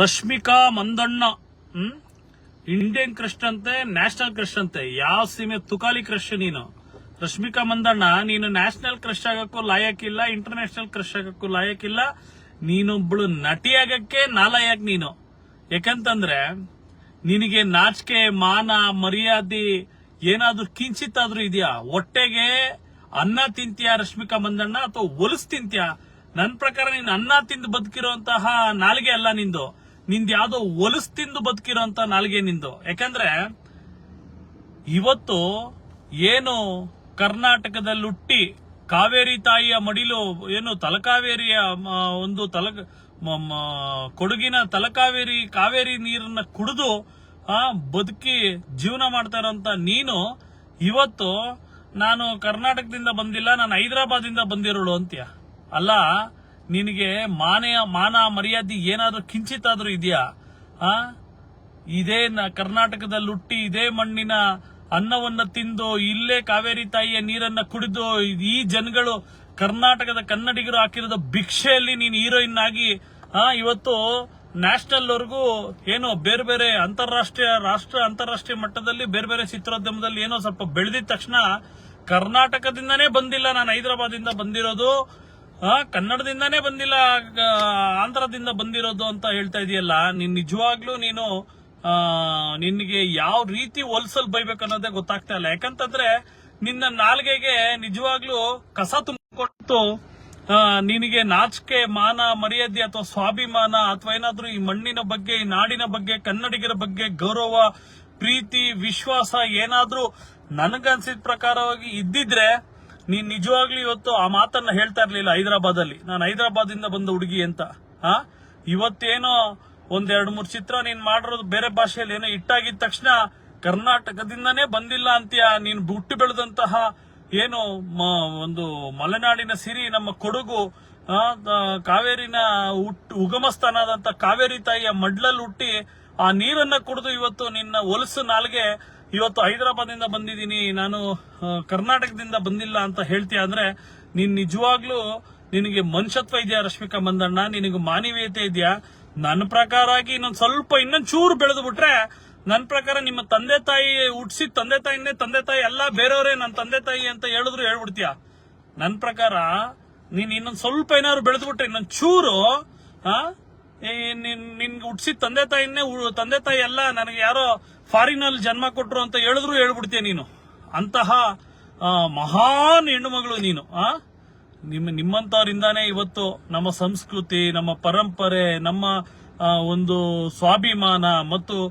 Rashmika Mandanna Indian crush ಅಂತೆ national crush ಅಂತೆ. ಯಾವ ಸೀಮೆ ತುಕಾಲಿ ಕ್ರಶ್ ನೀನು? ರಶ್ಮಿಕಾ ಮಂದಣ್ಣ, ನೀನು ನ್ಯಾಷನಲ್ ಕ್ರಶ್ ಆಗಕ್ಕೂ ಲಾಯಕ್ಕಿಲ್ಲ ಇಂಟರ್ನ್ಯಾಷನಲ್ ಕ್ರಶ್ ಆಗಕ್ಕೂ ಲಾಯಕ್ಕಿಲ್ಲ ನೀನೊಬ್ಳು ನಟಿ ಆಗಕ್ಕೆ ನಾಲಾಯಕ್ ನೀನು. ಯಾಕಂತಂದ್ರೆ, ನಿನಗೆ ನಾಚಿಕೆ, ಮಾನ, ಮರ್ಯಾದೆ ಏನಾದ್ರೂ ಕಿಂಚಿತ್ತಾದ್ರೂ ಇದೆಯಾ? ಹೊಟ್ಟೆಗೆ ಅನ್ನ ತಿಂತೀಯ ರಶ್ಮಿಕಾ ಮಂದಣ್ಣ ಅಥವಾ ಹೊಲಸ್ ತಿಂತೀಯ? ನನ್ ಪ್ರಕಾರ ನೀನ್ ಅನ್ನ ತಿಂದು ಬದುಕಿರುವಂತಹ ನಾಲ್ಗೆ ಅಲ್ಲ ನಿಂದು. ನಿಂದ ಯಾವ್ದೋ ಹೊಲಸ್ ತಿಂದು ಬದುಕಿರೋಂತ ನಾಲ್ಗೆ ನಿಂದು. ಯಾಕಂದ್ರೆ ಇವತ್ತು ಏನು ಕರ್ನಾಟಕದಲ್ಲಿ ಹುಟ್ಟಿ ಕಾವೇರಿ ತಾಯಿಯ ಮಡಿಲು, ಏನು ತಲಕಾವೇರಿಯ ಒಂದು ತಲ ಕೊಡಗಿನ ತಲಕಾವೇರಿ ಕಾವೇರಿ ನೀರನ್ನ ಕುಡಿದು, ಆ, ಬದುಕಿ ಜೀವನ ಮಾಡ್ತಾ ಇರೋಂತ ನೀನು ಇವತ್ತು ನಾನು ಕರ್ನಾಟಕದಿಂದ ಬಂದಿಲ್ಲ, ನಾನು ಹೈದರಾಬಾದಿಂದ ಬಂದಿರೋಳು ಅಂತೀಯ. ಅಲ್ಲ, ನಿನಗೆ ಮಾನೆಯ, ಮಾನ ಮರ್ಯಾದೆ ಏನಾದರೂ ಕಿಂಚಿತಾದ್ರೂ ಇದೆಯಾ? ಆ? ಇದೇ ಕರ್ನಾಟಕದಲ್ಲಿ ಹುಟ್ಟಿ ಇದೇ ಮಣ್ಣಿನ ಅನ್ನವನ್ನ ತಿಂದು ಇಲ್ಲೇ ಕಾವೇರಿ ತಾಯಿಯ ನೀರನ್ನ ಕುಡಿದು ಈ ಜನಗಳು ಕರ್ನಾಟಕದ ಕನ್ನಡಿಗರು ಹಾಕಿರೋದ ಭಿಕ್ಷೆಯಲ್ಲಿ ನೀನು ಹೀರೋಯಿನ್ ಆಗಿ ಇವತ್ತು ನ್ಯಾಷನಲ್ ವರ್ಗೂ ಏನೋ ಬೇರೆ ಬೇರೆ ಅಂತಾರಾಷ್ಟ್ರೀಯ ರಾಷ್ಟ್ರ, ಅಂತಾರಾಷ್ಟ್ರೀಯ ಮಟ್ಟದಲ್ಲಿ ಬೇರೆ ಬೇರೆ ಚಿತ್ರೋದ್ಯಮದಲ್ಲಿ ಏನೋ ಸ್ವಲ್ಪ ಬೆಳೆದಿದ ತಕ್ಷಣ ಕರ್ನಾಟಕದಿಂದನೇ ಬಂದಿಲ್ಲ. ನಾನು ಹೈದರಾಬಾದಿಂದ ಬಂದಿರೋದು. ಆ, ಕನ್ನಡದಿಂದಾನೇ ಬಂದಿಲ್ಲ ಆಂಧ್ರದಿಂದ ಬಂದಿರೋದು ಅಂತ ಹೇಳ್ತಾ ಇದೆಯಲ್ಲ ನೀನ್ ನಿಜವಾಗ್ಲೂ ನೀನು ನಿನ್ಗೆ ಯಾವ ರೀತಿ ಹೊಲ್ಸಲ್ ಬೈಬೇಕು ಅನ್ನೋದೇ ಗೊತ್ತಾಗ್ತಾ ಇಲ್ಲ. ಯಾಕಂತಂದ್ರೆ ನಿನ್ನ ನಾಲ್ಗೆಗೆ ನಿಜವಾಗ್ಲೂ ಕಸ ತುಂಬಿಕೊಟ್ಟು ನಿನಗೆ ನಾಚಿಕೆ ಮಾನ ಮರ್ಯಾದೆ ಅಥವಾ ಸ್ವಾಭಿಮಾನ ಅಥವಾ ಏನಾದ್ರೂ ಈ ಮಣ್ಣಿನ ಬಗ್ಗೆ ಈ ನಾಡಿನ ಬಗ್ಗೆ ಕನ್ನಡಿಗರ ಬಗ್ಗೆ ಗೌರವ ಪ್ರೀತಿ ವಿಶ್ವಾಸ ಏನಾದ್ರೂ ನನಗನ್ಸಿದ ಪ್ರಕಾರವಾಗಿ ಇದ್ದಿದ್ರೆ ನೀನ್ ನಿಜವಾಗ್ಲೂ ಇವತ್ತು ಆ ಮಾತನ್ನ ಹೇಳ್ತಾ ಇರ್ಲಿಲ್ಲ ಹೈದರಾಬಾದ್ ಅಲ್ಲಿ ನಾನು ಹೈದರಾಬಾದ್ ಇಂದ ಬಂದ ಹುಡುಗಿ ಅಂತ. ಆ? ಇವತ್ತೇನೋ ಒಂದೆರಡು ಮೂರು ಚಿತ್ರ ನೀನ್ ಮಾಡಿರೋದು ಬೇರೆ ಭಾಷೆಯಲ್ಲಿ ಏನೋ ಇಟ್ಟಾಗಿದ ತಕ್ಷಣ ಕರ್ನಾಟಕದಿಂದನೇ ಬಂದಿಲ್ಲ ಅಂತೀಯ? ನೀನ್ ಹುಟ್ಟು ಬೆಳೆದಂತಹ ಏನು ಒಂದು ಮಲೆನಾಡಿನ ಸಿರಿ, ನಮ್ಮ ಕೊಡಗು ಕಾವೇರಿನ ಹುಟ್ಟು ಉಗಮ ಕಾವೇರಿ ತಾಯಿಯ ಮಡ್ಲಲ್ಲಿ ಹುಟ್ಟಿ ಆ ನೀರನ್ನ ಕುಡಿದು ಇವತ್ತು ನಿನ್ನ ಹೊಲಸು ನಾಲ್ಗೆ ಇವತ್ತು ಹೈದರಾಬಾದಿಂದ ಬಂದಿದ್ದೀನಿ. ನಾನು ಕರ್ನಾಟಕದಿಂದ ಬಂದಿಲ್ಲ ಅಂತ ಹೇಳ್ತೀಯ ಅಂದ್ರೆ ನೀನ್ ನಿಜವಾಗ್ಲೂ ನಿನಗೆ ಮನುಷ್ಯತ್ವ ಇದೆಯಾ ರಶ್ಮಿಕಾ ಮಂದಣ್ಣ? ನಿನಗೆ ಮಾನವೀಯತೆ ಇದೆಯಾ? ನನ್ನ ಪ್ರಕಾರ ಆಗಿ ಇನ್ನೊಂದ್ ಸ್ವಲ್ಪ ಇನ್ನೊಂದ್ ಚೂರು ಬೆಳೆದು ಬಿಟ್ರೆ ನನ್ನ ಪ್ರಕಾರ ನಿಮ್ಮ ತಂದೆ ತಾಯಿ ಹುಟ್ಸಿ ತಂದೆ ತಾಯಿನೇ ತಂದೆ ತಾಯಿ ಎಲ್ಲ ಬೇರೆಯವರೇ ನನ್ನ ತಂದೆ ತಾಯಿ ಅಂತ ಹೇಳಿದ್ರು ಹೇಳ್ಬಿಡ್ತೀಯ? ನನ್ನ ಪ್ರಕಾರ ನೀನ್ ಇನ್ನೊಂದ್ ಸ್ವಲ್ಪ ಏನಾದ್ರು ಬೆಳೆದ್ಬಿಟ್ರೆ ಇನ್ನೊಂದ್ ಚೂರು ನಿನ್ಗೆ ಹುಟ್ಸಿದ ತಂದೆ ತಾಯಿನೇ ತಂದೆ ತಾಯಿ ಎಲ್ಲ ನನಗೆ ಯಾರೋ ಫಾರಿನ್ ಅಲ್ಲಿ ಜನ್ಮ ಕೊಟ್ರು ಅಂತ ಹೇಳಿದ್ರು ಹೇಳ್ಬಿಡ್ತೀಯ ನೀನು. ಅಂತಹ ಮಹಾನ್ ಮಹಾನ್ ಹೆಣ್ಣುಮಗಳು ನೀನು, ಆ? ನಿಮ್ಮ ನಿಮ್ಮಂತವರಿಂದಾನೇ ಇವತ್ತು ನಮ್ಮ ಸಂಸ್ಕೃತಿ, ನಮ್ಮ ಪರಂಪರೆ, ನಮ್ಮ ಒಂದು ಸ್ವಾಭಿಮಾನ ಮತ್ತು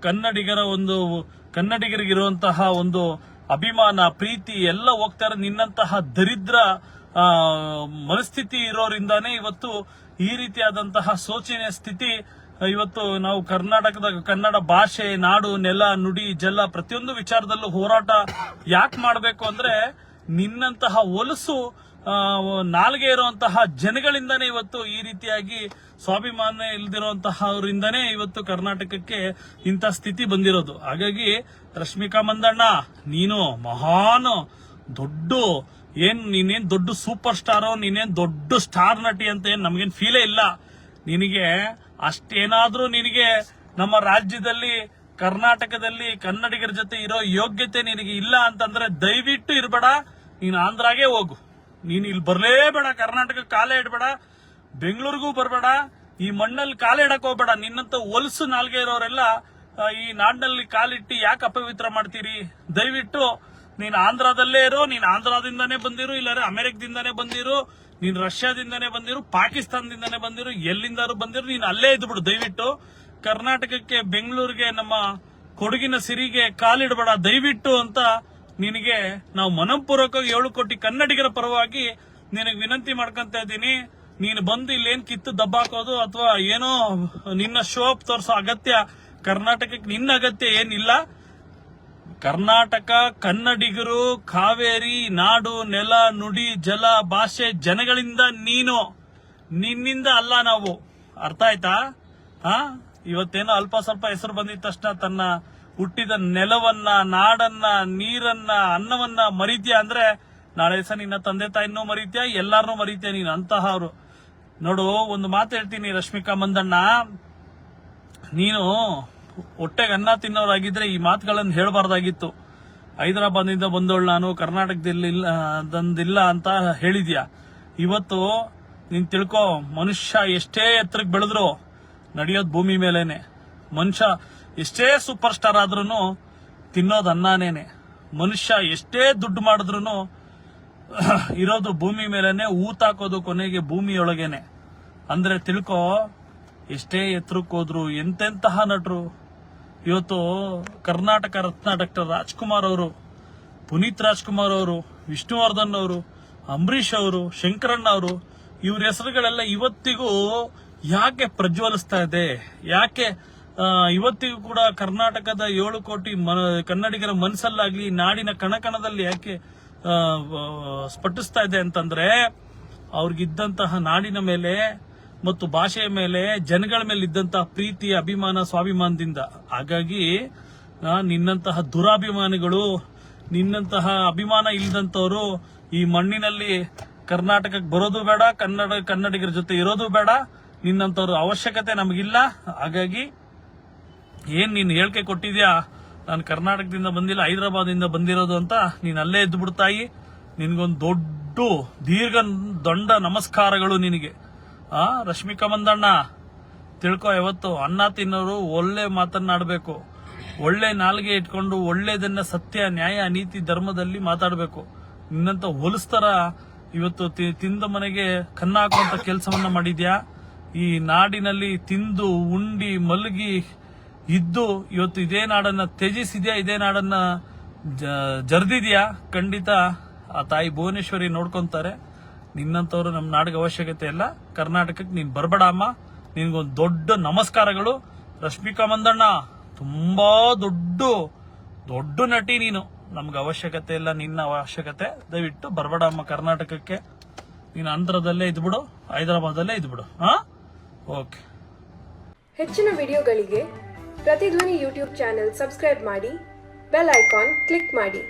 ಕನ್ನಡಿಗರ ಒಂದು, ಕನ್ನಡಿಗರಿಗಿರುವಂತಹ ಒಂದು ಅಭಿಮಾನ, ಪ್ರೀತಿ ಎಲ್ಲ ಹೋಗ್ತಾರೆ ನಿನ್ನಂತಹ ದರಿದ್ರ ಮನಸ್ಥಿತಿ ಇರೋರಿಂದಾನೇ ಇವತ್ತು ಈ ರೀತಿಯಾದಂತಹ ಶೋಚನೀಯ ಸ್ಥಿತಿ ಇವತ್ತು ನಾವು ಕರ್ನಾಟಕದ ಕನ್ನಡ ಭಾಷೆ, ನಾಡು, ನೆಲ, ನುಡಿ, ಜಲ ಪ್ರತಿಯೊಂದು ವಿಚಾರದಲ್ಲೂ ಹೋರಾಟ ಯಾಕೆ ಮಾಡಬೇಕು ಅಂದ್ರೆ ನಿನ್ನಂತಹ ಹೊಲಸು ನಾಲ್ಗೆ ಇರುವಂತಹ ಜನಗಳಿಂದಾನೇ ಇವತ್ತು ಈ ರೀತಿಯಾಗಿ ಸ್ವಾಭಿಮಾನ ಇಲ್ದಿರುವಂತಹವರಿಂದಾನೇ ಇವತ್ತು ಕರ್ನಾಟಕಕ್ಕೆ ಇಂಥ ಸ್ಥಿತಿ ಬಂದಿರೋದು. ಹಾಗಾಗಿ ರಶ್ಮಿಕಾ ಮಂದಣ್ಣ, ನೀನು ಮಹಾನ್, ದೊಡ್ಡ ಏನ್, ನೀನೇನ್ ದೊಡ್ಡ ಸೂಪರ್ ಸ್ಟಾರೋ ನೀನೇನ್ ದೊಡ್ಡ ಸ್ಟಾರ್ ನಟಿ ಅಂತ ಏನ್ ನಮ್ಗೇನ್ ಫೀಲೇ ಇಲ್ಲ. ನಿನಗೆ ಅಷ್ಟೇನಾದ್ರೂ ನಿನಗೆ ನಮ್ಮ ರಾಜ್ಯದಲ್ಲಿ, ಕರ್ನಾಟಕದಲ್ಲಿ, ಕನ್ನಡಿಗರ ಜೊತೆ ಇರೋ ಯೋಗ್ಯತೆ ನಿನಗೆ ಇಲ್ಲ ಅಂತಂದ್ರೆ ದಯವಿಟ್ಟು ಇರ್ಬೇಡ. ನೀನು ಆಂಧ್ರಾಗೆ ಹೋಗು. ನೀನು ಇಲ್ಲಿ ಬರ್ಲೇಬೇಡ, ಕರ್ನಾಟಕ ಕಾಲೇ ಇಡಬೇಡ, ಬೆಂಗಳೂರಿಗೂ ಬರಬೇಡ, ಈ ಮಣ್ಣಲ್ಲಿ ಕಾಲ ಇಡಕ್ ಹೋಗ್ಬೇಡ. ನಿನ್ನಂತ ಹೊಲಸು ನಾಲ್ಗೆ ಇರೋರೆಲ್ಲ ಈ ನಾಡಿನಲ್ಲಿ ಕಾಲಿಟ್ಟು ಯಾಕೆ ಅಪವಿತ್ರ ಮಾಡ್ತೀರಿ? ದಯವಿಟ್ಟು ನೀನ್ ಆಂಧ್ರದಲ್ಲೇ ಇರೋ, ನೀನ್ ಆಂಧ್ರದಿಂದಾನೇ ಬಂದಿರು, ಇಲ್ಲಾರೆ ಅಮೆರಿಕದಿಂದಾನೇ ಬಂದಿರು, ನೀನ್ ರಷ್ಯಾದಿಂದಾನೇ ಬಂದಿರು, ಪಾಕಿಸ್ತಾನದಿಂದಾನೇ ಬಂದಿರು, ಎಲ್ಲಿಂದಾರು ಬಂದಿರು, ನೀನ್ ಅಲ್ಲೇ ಇದ್ಬಿಡು, ದಯವಿಟ್ಟು. ಕರ್ನಾಟಕಕ್ಕೆ, ಬೆಂಗಳೂರಿಗೆ, ನಮ್ಮ ಕೊಡಗಿನ ಸಿರಿಗೆ ಕಾಲಿಡಬೇಡ, ದಯವಿಟ್ಟು ಅಂತ ನಿನಗೆ ನಾವು ಮನಪೂರ್ವಕವಾಗಿ ಏಳು ಕೋಟಿ ಕನ್ನಡಿಗರ ಪರವಾಗಿ ನಿನಗೆ ವಿನಂತಿ ಮಾಡ್ಕೊಂತ ಇದ್ದೀನಿ. ನೀನು ಬಂದು ಇಲ್ಲೇನ್ ಕಿತ್ತು ದಬ್ಬಾಕೋದು ಅಥವಾ ಏನೋ ನಿನ್ನ ಶೋಪ್ ತೋರಿಸೋ ಅಗತ್ಯ ಕರ್ನಾಟಕಕ್ಕೆ ನಿನ್ನ ಅಗತ್ಯ ಏನಿಲ್ಲ. ಕರ್ನಾಟಕ ಕನ್ನಡಿಗರು, ಕಾವೇರಿ, ನಾಡು, ನೆಲ, ನುಡಿ, ಜಲ, ಭಾಷೆ ಜನಗಳಿಂದ ನೀನು, ನಿನ್ನಿಂದ ಅಲ್ಲ ನಾವು. ಅರ್ಥ ಆಯ್ತಾ? ಹಾ? ಇವತ್ತೇನೋ ಅಲ್ಪ ಸ್ವಲ್ಪ ಹೆಸರು ಬಂದಿದ ತಕ್ಷಣ ತನ್ನ ಹುಟ್ಟಿದ ನೆಲವನ್ನ, ನಾಡನ್ನ, ನೀರನ್ನ, ಅನ್ನವನ್ನ ಮರಿದ್ಯಾ ಅಂದ್ರೆ, ನಾಳೆ ದಿವಸ ನಿನ್ನ ತಂದೆ ತಾಯಿನೂ ಮರೀತೀಯ ಎಲ್ಲಾರನ್ನೂ ಮರಿತೀಯ ನೀನು, ಅಂತಹವ್ರು. ನೋಡು, ಒಂದು ಮಾತು ಹೇಳ್ತೀನಿ ರಶ್ಮಿಕಾ ಮಂದಣ್ಣ. ನೀನು ಹೊಟ್ಟೆಗೆ ಅನ್ನ ತಿನ್ನೋರಾಗಿದ್ರೆ ಈ ಮಾತುಗಳನ್ನು ಹೇಳಬಾರ್ದಾಗಿತ್ತು. ಹೈದರಾಬಾದ್ನಿಂದ ಬಂದವಳು ನಾನು ಕರ್ನಾಟಕದಲ್ಲಿ ಇಲ್ಲ ಅಂತ ಹೇಳಿದ್ಯಾ? ಇವತ್ತು ನೀನ್ ತಿಳ್ಕೊ, ಮನುಷ್ಯ ಎಷ್ಟೇ ಎತ್ತರಕ್ಕೆ ಬೆಳೆದ್ರು ನಡೆಯೋದು ಭೂಮಿ ಮೇಲೇನೆ. ಮನುಷ್ಯ ಎಷ್ಟೇ ಸೂಪರ್ ಸ್ಟಾರ್ ಆದ್ರೂ ತಿನ್ನೋದು ಅನ್ನಾನೇನೆ ಮನುಷ್ಯ ಎಷ್ಟೇ ದುಡ್ಡು ಮಾಡಿದ್ರು ಇರೋದು ಭೂಮಿ ಮೇಲೇನೆ ಊತಾಕೋದು ಕೊನೆಗೆ ಭೂಮಿಯೊಳಗೇನೆ. ಅಂದ್ರೆ ತಿಳ್ಕೊ, ಎಷ್ಟೇ ಎತ್ತರಕ್ಕೆ ಹೋದ್ರು ಎಂತೆಂತಹ ನಟರು ಇವತ್ತು ಕರ್ನಾಟಕ ರತ್ನ ಡಾಕ್ಟರ್ ರಾಜ್ಕುಮಾರ್ ಅವರು, ಪುನೀತ್ ರಾಜ್ಕುಮಾರ್ ಅವರು, ವಿಷ್ಣುವರ್ಧನ್ ಅವರು ಅಂಬರೀಶ್ ಅವರು, ಶಂಕರಣ್ಣ ಅವರು, ಇವ್ರ ಹೆಸರುಗಳೆಲ್ಲ ಇವತ್ತಿಗೂ ಯಾಕೆ ಪ್ರಜ್ವಲಿಸ್ತಾ ಇದೆ? ಯಾಕೆ ಇವತ್ತಿಗೂ ಕೂಡ ಕರ್ನಾಟಕದ ಏಳು ಕೋಟಿ ಕನ್ನಡಿಗರ ಮನಸ್ಸಲ್ಲಾಗ್ಲಿ, ನಾಡಿನ ಕಣಕಣದಲ್ಲಿ ಯಾಕೆ ಸ್ಫಟಿಸ್ತಾ ಇದೆ ಅಂತಂದ್ರೆ, ಅವ್ರಿಗಿದ್ದಂತಹ ನಾಡಿನ ಮೇಲೆ ಮತ್ತು ಭಾಷೆಯ ಮೇಲೆ ಜನಗಳ ಮೇಲೆ ಇದ್ದಂತಹ ಪ್ರೀತಿ ಅಭಿಮಾನ, ಸ್ವಾಭಿಮಾನದಿಂದ. ಹಾಗಾಗಿ ನಿನ್ನಂತಹ ದುರಾಭಿಮಾನಿಗಳು, ನಿನ್ನಂತಹ ಅಭಿಮಾನ ಇಲ್ಲದಂತವರು ಈ ಮಣ್ಣಿನಲ್ಲಿ ಕರ್ನಾಟಕಕ್ಕೆ ಬರೋದು ಬೇಡ, ಕನ್ನಡ, ಕನ್ನಡಿಗರ ಜೊತೆ ಇರೋದು ಬೇಡ ನಿನ್ನಂತವ್ರ ಅವಶ್ಯಕತೆ ನಮಗಿಲ್ಲ. ಹಾಗಾಗಿ, ಏನ್ ನೀನ್ ಹೇಳಿಕೆ ಕೊಟ್ಟಿದ್ಯಾ? ನಾನು ಕರ್ನಾಟಕದಿಂದ ಬಂದಿಲ್ಲ ಹೈದರಾಬಾದಿಂದ ಬಂದಿರೋದು ಅಂತ ನೀನ್ ಅಲ್ಲೇ ಎದ್ದು ಬಿಡ್ತಾಯಿ ನಿನ್ಗೊಂದು ದೊಡ್ಡ, ದೀರ್ಘ, ದೊಡ್ಡ ನಮಸ್ಕಾರಗಳು ನಿನಗೆ. ಆ, ರಶ್ಮಿಕಾ ಮಂದಣ್ಣ ತಿಳ್ಕೊ, ಯಾವತ್ತು ಅನ್ನ ತಿನ್ನೋರು ಒಳ್ಳೆ ಮಾತನ್ನಾಡಬೇಕು. ಒಳ್ಳೆ ನಾಲ್ಗೆ ಇಟ್ಕೊಂಡು ಒಳ್ಳೇದನ್ನ ಸತ್ಯ, ನ್ಯಾಯ, ನೀತಿ, ಧರ್ಮದಲ್ಲಿ ಮಾತಾಡಬೇಕು. ನಿನ್ನಂತ ಹೊಲಿಸ್ತರ ಇವತ್ತು ತಿಂದ ಮನೆಗೆ ಕನ್ನ ಹಾಕುವಂತ ಕೆಲಸವನ್ನ ಮಾಡಿದ್ಯಾ? ಈ ನಾಡಿನಲ್ಲಿ ತಿಂದು, ಉಂಡಿ, ಮಲಗಿ ಇದ್ದು ಇವತ್ತು ಇದೇ ನಾಡನ್ನ ತ್ಯಜಿಸಿದ್ಯಾ? ಇದೇ ನಾಡನ್ನ ಜರ್ದಿದ್ಯಾ? ಖಂಡಿತ ಆ ತಾಯಿ ಭುವನೇಶ್ವರಿ ನೋಡ್ಕೊಂತಾರೆ. ನಿನ್ನಂತವ್ರು ನಮ್ಮ ನಾಡಿಗೆ ಅವಶ್ಯಕತೆ ಇಲ್ಲ. ಕರ್ನಾಟಕಕ್ಕೆ ನೀನು ಬರ್ಬೇಡ ಅಮ್ಮ ನಿನ್ಗೊಂದು ದೊಡ್ಡ ನಮಸ್ಕಾರಗಳು. ರಶ್ಮಿಕಾ ಮಂದಣ್ಣ, ತುಂಬಾ ದೊಡ್ಡ ದೊಡ್ಡ ನಟಿ ನೀನು. ನಮ್ಗೆ ಅವಶ್ಯಕತೆ ಇಲ್ಲ, ನಿನ್ನ ಅವಶ್ಯಕತೆ. ದಯವಿಟ್ಟು ಬರ್ಬೇಡ ಅಮ್ಮ ಕರ್ನಾಟಕಕ್ಕೆ. ನೀನು ಆಂಧ್ರದಲ್ಲೇ ಇದ್ಬಿಡು, ಹೈದರಾಬಾದಲ್ಲೇ ಇದ್ಬಿಡು. ಹಾ? ಓಕೆ. ಹೆಚ್ಚಿನ ವಿಡಿಯೋಗಳಿಗೆ ಪ್ರತಿಧ್ವನಿ ಯೂಟ್ಯೂಬ್ ಚಾನೆಲ್ ಸಬ್ಸ್ಕ್ರೈಬ್ ಮಾಡಿ, ಬೆಲ್ ಐಕಾನ್ ಕ್ಲಿಕ್ ಮಾಡಿ.